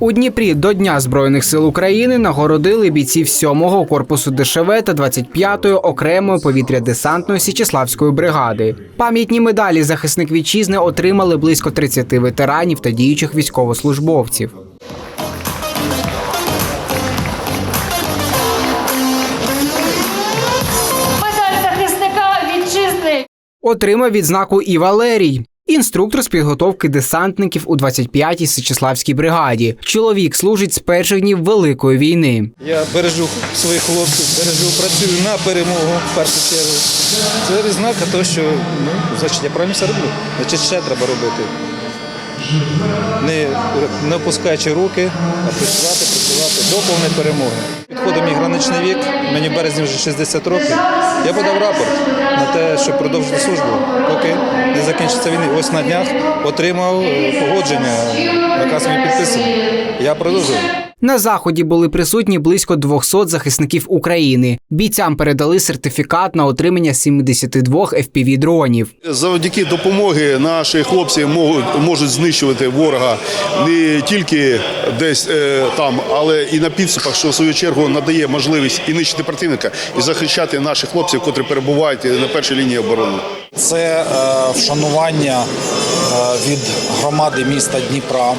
У Дніпрі до Дня Збройних сил України нагородили бійців 7-го корпусу ДШВ та 25-ї окремої повітря-десантної Січеславської бригади. Пам'ятні медалі захисник вітчизни отримали близько 30 ветеранів та діючих військовослужбовців. Отримав відзнаку і Валерій. Інструктор з підготовки десантників у 25-й Січеславській бригаді. Чоловік служить з перших днів Великої війни. Я бережу своїх хлопців, бережу, працюю на перемогу в першу чергу. Це відзнака того, що ну, значить, я правильно все роблю. Значить, ще треба робити. Не, не опускаючи руки, а працювати, працювати до повної перемоги. Підходить мій граничний вік, мені в березні вже 60 років. Я подав рапорт на те, щоб продовжити службу, поки не закінчиться війна. Ось на днях отримав е, погодження, наказ мій підписаний. Я продовжую. На заході були присутні близько 200 захисників України. Бійцям передали сертифікат на отримання 72 fpv дронів. Завдяки допомоги наші хлопці можуть, можуть знищувати ворога не тільки десь е, там, але і на підступах, що в свою чергу надає можливість і нищити противника, і захищати наших хлопців, котрі перебувають на першій лінії оборони. Це е, вшанування е, від громади міста Дніпра,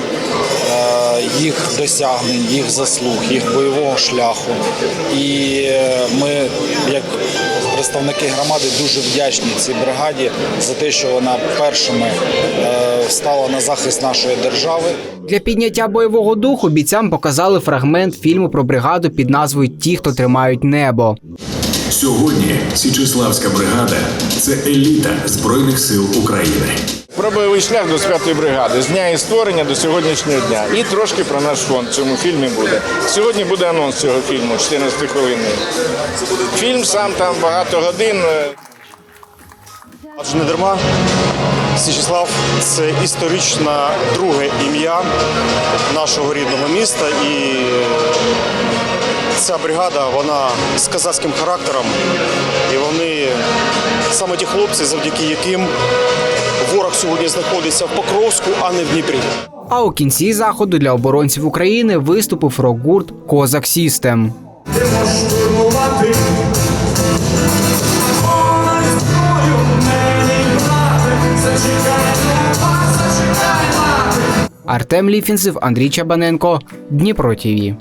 їх досягнень, їх заслуг, їх бойового шляху. І е, ми, як представники громади, дуже вдячні цій бригаді за те, що вона першими е, стала на захист нашої держави. Для підняття бойового духу бійцям показали фрагмент фільму про бригаду під назвою Ті, хто тримають небо. Сьогодні Січеславська бригада це еліта Збройних сил України. Про бойовий шлях до святої бригади з дня її створення до сьогоднішнього дня. І трошки про наш фонд в цьому фільмі буде. Сьогодні буде анонс цього фільму 14 хвилинний. Фільм сам там багато годин. Адже не дарма Січеслав це історичне друге ім'я нашого рідного міста. І ця бригада, вона з казацьким характером. І вони саме ті хлопці, завдяки яким ворог сьогодні знаходиться в Покровську, а не в Дніпрі. А у кінці заходу для оборонців України виступив рок-гурт Козак Сістем. Артем Ліфінцев, Андрій Чабаненко, Дніпро ТІВІ.